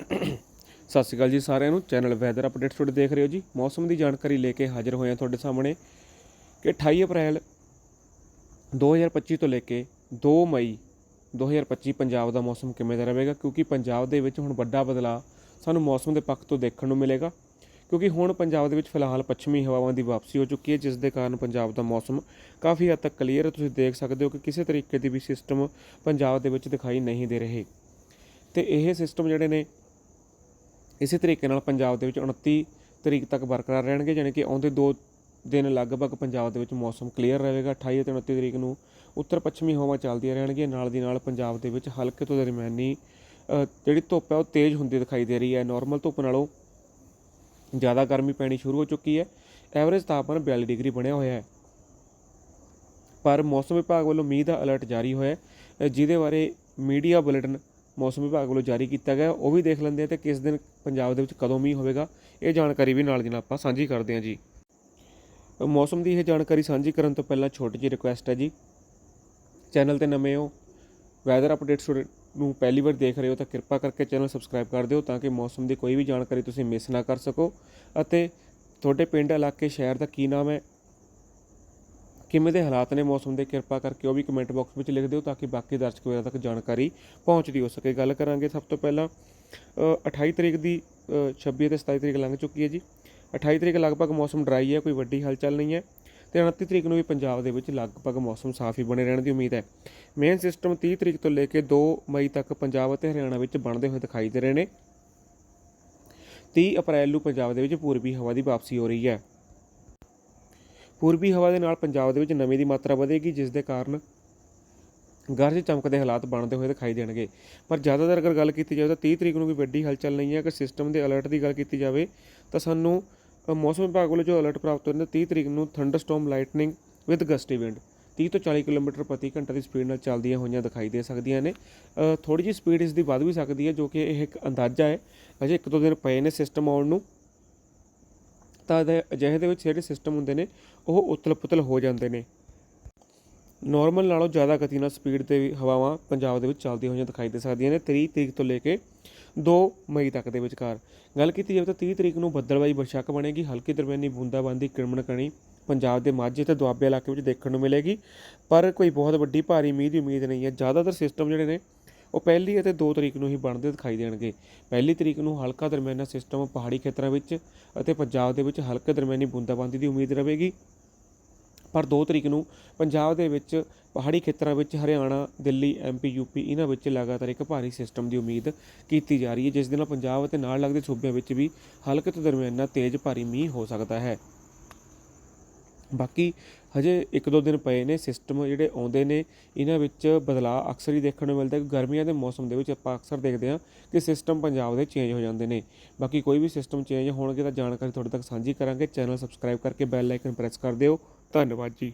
ਸਤਿ ਸ਼੍ਰੀ ਅਕਾਲ ਜੀ ਸਾਰਿਆਂ ਨੂੰ। ਚੈਨਲ ਵੈਦਰ ਅਪਡੇਟਸ ਤੁਹਾਡੇ ਦੇਖ ਰਹੇ ਹੋ ਜੀ। ਮੌਸਮ ਦੀ ਜਾਣਕਾਰੀ ਲੈ ਕੇ ਹਾਜ਼ਰ ਹੋਏ ਹਾਂ ਤੁਹਾਡੇ ਸਾਹਮਣੇ ਕਿ 28 ਅਪ੍ਰੈਲ 2025 ਤੋਂ ਲੈ ਕੇ 2 ਮਈ 2025 ਪੰਜਾਬ ਦਾ ਮੌਸਮ ਕਿਵੇਂ ਦਾ ਰਹੇਗਾ? ਕਿਉਂਕਿ ਪੰਜਾਬ ਦੇ ਵਿੱਚ ਹੁਣ ਵੱਡਾ ਬਦਲਾਅ ਸਾਨੂੰ ਮੌਸਮ ਦੇ ਪੱਖ ਤੋਂ ਦੇਖਣ ਨੂੰ ਮਿਲੇਗਾ। ਕਿਉਂਕਿ ਹੁਣ ਪੰਜਾਬ ਦੇ ਵਿੱਚ ਫਿਲਹਾਲ ਪੱਛਮੀ ਹਵਾਵਾਂ ਦੀ ਵਾਪਸੀ ਹੋ ਚੁੱਕੀ ਹੈ, ਜਿਸ ਦੇ ਕਾਰਨ ਪੰਜਾਬ ਦਾ ਮੌਸਮ ਕਾਫੀ ਹੱਦ ਤੱਕ ਕਲੀਅਰ ਹੈ। ਤੁਸੀਂ ਦੇਖ ਸਕਦੇ ਹੋ ਕਿ ਕਿਸੇ ਤਰੀਕੇ ਦੀ ਵੀ ਸਿਸਟਮ ਪੰਜਾਬ ਦੇ ਵਿੱਚ ਦਿਖਾਈ ਨਹੀਂ ਦੇ ਰਹੇ। ਤੇ ਇਹ ਸਿਸਟਮ ਜਿਹੜੇ ਨੇ ਇਸੇ ਤਰੀਕੇ ਨਾਲ ਪੰਜਾਬ ਦੇ ਵਿੱਚ 29 ਤਰੀਕ ਤੱਕ ਬਰਕਰਾਰ ਰਹਿਣਗੇ ਯਾਨੀ ਕਿ ਆਉਂਦੇ 2 ਦਿਨ ਲਗਭਗ ਪੰਜਾਬ ਦੇ ਵਿੱਚ ਮੌਸਮ ਕਲੀਅਰ ਰਹੇਗਾ। 28 ਅਤੇ 29 ਤਰੀਕ ਨੂੰ ਉੱਤਰ ਪੱਛਮੀ ਹਵਾ ਚੱਲਦੀਆਂ ਰਹਿਣਗੀਆਂ, ਨਾਲ ਦੀ ਨਾਲ ਪੰਜਾਬ ਦੇ ਵਿੱਚ ਹਲਕੇ ਤੋਂ ਦਰਮਿਆਨੀ ਜਿਹੜੀ ਧੁੱਪ ਹੈ ਉਹ ਤੇਜ਼ ਹੁੰਦੀ ਦਿਖਾਈ ਦੇ ਰਹੀ ਹੈ। ਨਾਰਮਲ ਧੁੱਪ ਨਾਲੋਂ ਜ਼ਿਆਦਾ ਗਰਮੀ ਪੈਣੀ ਸ਼ੁਰੂ ਹੋ ਚੁੱਕੀ ਹੈ। ਐਵਰੇਜ ਤਾਪਮਾਨ 42 ਡਿਗਰੀ ਬਣਿਆ ਹੋਇਆ ਹੈ। ਪਰ ਮੌਸਮ ਵਿਭਾਗ ਵੱਲੋਂ ਮੀਂਹ ਦਾ ਅਲਰਟ ਜਾਰੀ ਹੋਇਆ ਹੈ, ਜਿਹਦੇ ਬਾਰੇ ਮੀਡੀਆ ਬੁਲੇਟਿਨ ਮੌਸਮ ਵਿਭਾਗ ਵੱਲੋਂ ਜਾਰੀ ਕੀਤਾ ਗਿਆ। ਉਹ ਵੀ ਦੇਖ ਲੈਂਦੇ ਆ ਤੇ ਕਿਸ ਦਿਨ ਪੰਜਾਬ ਦੇ ਵਿੱਚ ਕਦੋਂ ਮੀਂਹ ਹੋਵੇਗਾ। ਇਹ ਜਾਣਕਾਰੀ ਵੀ ਨਾਲ ਦੀ ਨਾਲ ਆਪਾਂ ਸਾਂਝੀ ਕਰਦੇ ਹਾਂ ਜੀ। ਮੌਸਮ ਦੀ ਇਹ ਜਾਣਕਾਰੀ ਸਾਂਝੀ ਕਰਨ ਤੋਂ ਪਹਿਲਾਂ ਛੋਟੀ ਜਿਹੀ ਰਿਕੁਐਸਟ ਹੈ ਜੀ। ਚੈਨਲ ਤੇ ਨਵੇਂ ਹੋ ਵੈਦਰ ਅਪਡੇਟਸ ਨੂੰ ਪਹਿਲੀ ਵਾਰ ਦੇਖ ਰਹੇ ਹੋ ਤਾਂ ਕਿਰਪਾ ਕਰਕੇ ਚੈਨਲ ਸਬਸਕ੍ਰਾਈਬ ਕਰ ਦਿਓ ਤਾਂ ਕਿ ਮੌਸਮ ਦੀ ਕੋਈ ਵੀ ਜਾਣਕਾਰੀ ਤੁਸੀਂ ਮਿਸ ਨਾ ਕਰ ਸਕੋ। ਅਤੇ ਤੁਹਾਡੇ ਪਿੰਡ, ਇਲਾਕੇ, ਸ਼ਹਿਰ ਦਾ ਕੀ ਨਾਮ ਹੈ ਕਿਵੇਂ ਦੇ ਹਾਲਾਤ ਨੇ ਮੌਸਮ ਦੇ ਕਿਰਪਾ ਕਰਕੇ ਉਹ ਵੀ ਕਮੈਂਟ ਬਾਕਸ ਵਿੱਚ ਲਿਖ ਦਿਓ ਤਾਂ ਕਿ ਬਾਕੀ ਦਰਸ਼ਕ ਵੀਰਾਂ ਤੱਕ ਜਾਣਕਾਰੀ ਪਹੁੰਚਦੀ ਹੋ ਸਕੇ। ਗੱਲ ਕਰਾਂਗੇ ਸਭ ਤੋਂ ਪਹਿਲਾਂ ਅ, 28 ਤਰੀਕ ਦੀ ਅ, 26 ਅਤੇ 27 ਤਰੀਕ ਲੰਘ ਚੁੱਕੀ ਹੈ ਜੀ। 28 ਤਰੀਕ ਲਗਭਗ ਮੌਸਮ ਡਰਾਈ ਹੈ ਕੋਈ ਵੱਡੀ ਹਲਚਲ ਨਹੀਂ ਹੈ ਤੇ 29 ਤਰੀਕ ਨੂੰ ਵੀ ਪੰਜਾਬ ਦੇ ਵਿੱਚ ਲਗਭਗ ਮੌਸਮ ਸਾਫ਼ ਹੀ ਬਣੇ ਰਹਿਣ ਦੀ ਉਮੀਦ ਹੈ। ਮੇਨ ਸਿਸਟਮ 30 ਤਰੀਕ ਤੋਂ ਲੈ ਕੇ 2 ਮਈ ਤੱਕ ਪੰਜਾਬ ਅਤੇ ਹਰਿਆਣਾ ਵਿੱਚ ਬਣਦੇ ਹੋਏ ਦਿਖਾਈ ਦੇ ਰਹੇ ਨੇ। 30 ਅਪ੍ਰੈਲ ਨੂੰ ਪੰਜਾਬ ਦੇ ਵਿੱਚ ਪੂਰਬੀ ਹਵਾ ਦੀ ਵਾਪਸੀ ਹੋ ਰਹੀ ਹੈ। ਪੂਰਬੀ ਹਵਾ ਦੇ ਨਾਲ ਪੰਜਾਬ ਦੇ ਵਿੱਚ ਨਮੀ ਦੀ ਮਾਤਰਾ ਵਧੇਗੀ, ਜਿਸ ਦੇ ਕਾਰਨ ਗਰਜ ਚਮਕ ਦੇ ਹਾਲਾਤ ਬਣਦੇ ਹੋਏ ਦਿਖਾਈ ਦੇਣਗੇ। ਪਰ ਜ਼ਿਆਦਾਤਰ ਅਗਰ ਗੱਲ ਕੀਤੀ ਜਾਵੇ ਤਾਂ 30 ਤਰੀਕ ਨੂੰ ਵੀ ਵੱਡੀ ਹਲਚਲ ਨਹੀਂ ਹੈ। ਕਿ ਸਿਸਟਮ ਦੇ ਅਲਰਟ ਦੀ ਗੱਲ ਕੀਤੀ ਜਾਵੇ ਤਾਂ ਸਾਨੂੰ ਮੌਸਮ ਵਿਭਾਗ ਵੱਲੋਂ ਜੋ ਅਲਰਟ ਪ੍ਰਾਪਤ ਹੋਇਆ 30 ਤਰੀਕ ਨੂੰ thunderstorm lightning with gusty wind 30 ਤੋਂ 40 ਕਿਲੋਮੀਟਰ ਪ੍ਰਤੀ ਘੰਟਾ ਦੀ ਸਪੀਡ ਨਾਲ ਚੱਲਦੀਆਂ ਹੋਈਆਂ ਦਿਖਾਈ ਦੇ ਸਕਦੀਆਂ ਨੇ। ਥੋੜੀ ਜਿਹੀ ਸਪੀਡ ਇਸ ਦੀ ਵੱਧ ਵੀ ਸਕਦੀ ਹੈ, ਜੋ ਕਿ ਇਹ ਇੱਕ ਅੰਦਾਜ਼ਾ ਹੈ। ਅਜੇ ਇੱਕ ਦੋ ਦਿਨ ਪਏ ਨੇ ਸਿਸਟਮ ਆਉਣ ਨੂੰ। ਤਾਂ ਇਹਦੇ- ਅਜਿਹੇ ਦੇ ਵਿੱਚ ਜਿਹੜੇ ਸਿਸਟਮ ਹੁੰਦੇ ਨੇ, ਉਹ ਉਤਲ-ਪੁਤਲ ਹੋ ਜਾਂਦੇ ਨੇ। ਨਾਰਮਲ ਨਾਲੋਂ ਜ਼ਿਆਦਾ ਗਤੀ ਨਾਲ ਸਪੀਡ ਤੇ ਹਵਾਵਾਂ ਪੰਜਾਬ ਦੇ ਵਿੱਚ ਚੱਲਦੀਆਂ ਹੋਈਆਂ ਦਿਖਾਈ ਦੇ ਸਕਦੀਆਂ ਨੇ 30 ਤਰੀਕ ਤੋਂ ਲੈ ਕੇ 2 ਮਈ ਤੱਕ ਦੇ ਵਿਚਕਾਰ। ਗੱਲ ਕੀਤੀ ਜਾਵੇ ਤਾਂ 30 ਤਰੀਕ ਨੂੰ ਬੱਦਲਬਾਈ ਬਸ਼ੱਕ ਬਣੇਗੀ, ਹਲਕੀ ਦਰਮਿਆਨੀ ਬੂੰਦਾਬਾਂਦੀ ਕਿਰਮਣ ਕਣੀ ਪੰਜਾਬ ਦੇ ਮਾਝੇ ਤੇ ਦੁਆਬੇ ਇਲਾਕੇ ਵਿੱਚ ਦੇਖਣ ਨੂੰ ਮਿਲੇਗੀ। ਪਰ ਕੋਈ ਬਹੁਤ ਵੱਡੀ ਭਾਰੀ ਮੀਂਹ ਦੀ ਉਮੀਦ ਨਹੀਂ ਹੈ। ਜ਼ਿਆਦਾਤਰ ਸਿਸਟਮ ਜਿਹੜੇ ਨੇ ਉਹ ਪਹਿਲੀ ਅਤੇ 2 ਤਰੀਕ ਨੂੰ ਹੀ ਬਣਦੇ ਦਿਖਾਈ ਦੇਣਗੇ। ਪਹਿਲੀ ਤਰੀਕ ਨੂੰ ਹਲਕਾ ਦਰਮਿਆਨਾ ਸਿਸਟਮ ਪਹਾੜੀ ਖੇਤਰਾਂ ਵਿੱਚ ਅਤੇ ਪੰਜਾਬ ਦੇ ਵਿੱਚ ਹਲਕੇ ਦਰਮਿਆਨੀ ਬੂੰਦਾਬਾਂਦੀ ਦੀ ਉਮੀਦ ਰਹੇਗੀ। ਪਰ 2 ਤਰੀਕ ਨੂੰ ਪੰਜਾਬ ਦੇ ਵਿੱਚ ਪਹਾੜੀ ਖੇਤਰਾਂ ਵਿੱਚ ਹਰਿਆਣਾ, ਦਿੱਲੀ ਐਮਪੀ ਯੂਪੀ ਇਹਨਾਂ ਵਿੱਚ ਲਗਾਤਾਰ ਇੱਕ ਭਾਰੀ ਸਿਸਟਮ ਦੀ ਉਮੀਦ ਕੀਤੀ ਜਾ ਰਹੀ ਹੈ, ਜਿਸ ਦੇ ਨਾਲ ਪੰਜਾਬ ਅਤੇ ਨਾਲ ਲੱਗਦੇ ਸੂਬਿਆਂ ਵਿੱਚ ਵੀ ਹਲਕੇ ਤੋਂ ਦਰਮਿਆਨਾ ਤੇਜ਼ ਭਾਰੀ ਮੀਂਹ ਹੋ ਸਕਦਾ ਹੈ। ਬਾਕੀ ਹਜੇ ਇੱਕ ਦੋ ਦਿਨ ਪਏ ਨੇ ਸਿਸਟਮ ਜਿਹੜੇ ਆਉਂਦੇ ਨੇ, ਇਹਨਾਂ ਵਿੱਚ ਬਦਲਾਅ ਅਕਸਰ ਹੀ ਦੇਖਣ ਨੂੰ ਮਿਲਦਾ ਕਿ ਗਰਮੀਆਂ ਦੇ ਮੌਸਮ ਦੇ ਵਿੱਚ ਆਪਾਂ ਅਕਸਰ ਦੇਖਦੇ ਹਾਂ ਕਿ ਸਿਸਟਮ ਪੰਜਾਬ ਦੇ ਚੇਂਜ ਹੋ ਜਾਂਦੇ ਨੇ। ਬਾਕੀ ਕੋਈ ਵੀ ਸਿਸਟਮ ਚੇਂਜ ਹੋਣਗੇ ਤਾਂ ਜਾਣਕਾਰੀ ਤੁਹਾਡੇ ਤੱਕ ਸਾਂਝੀ ਕਰਾਂਗੇ। ਚੈਨਲ ਸਬਸਕ੍ਰਾਈਬ ਕਰਕੇ ਬੈਲ ਆਈਕਨ ਪ੍ਰੈਸ ਕਰ ਦਿਓ। ਧੰਨਵਾਦ ਜੀ।